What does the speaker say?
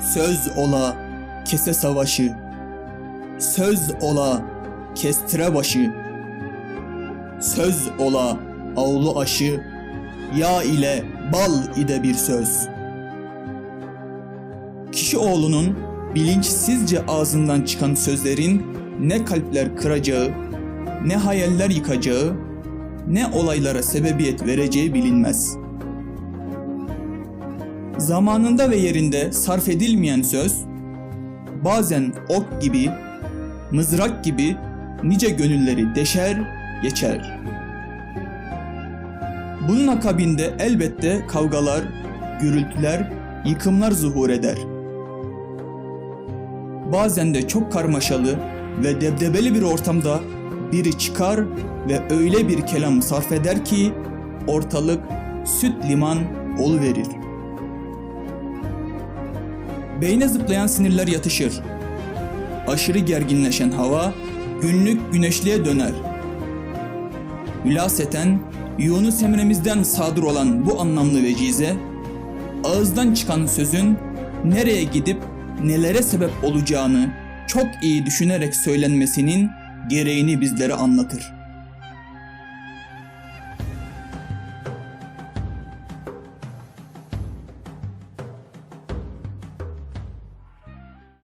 Söz ola kese savaşı. Söz ola kestire başı. Söz ola avlu aşı. Yağ ile bal ide bir söz. Kişi oğlunun bilinçsizce ağzından çıkan sözlerin ne kalpler kıracağı, ne hayaller yıkacağı, ne olaylara sebebiyet vereceği bilinmez. Zamanında ve yerinde sarf edilmeyen söz, bazen ok gibi, mızrak gibi nice gönülleri deşer, geçer. Bunun akabinde elbette kavgalar, gürültüler, yıkımlar zuhur eder. Bazen de çok karmaşalı ve debdebeli bir ortamda biri çıkar ve öyle bir kelam sarf eder ki ortalık süt liman verir. Beyne zıplayan sinirler yatışır. Aşırı gerginleşen hava günlük güneşliğe döner. Hülaseten Yunus Emre'mizden sadır olan bu anlamlı vecize, ağızdan çıkan sözün nereye gidip nelere sebep olacağını çok iyi düşünerek söylenmesinin gereğini bizlere anlatır.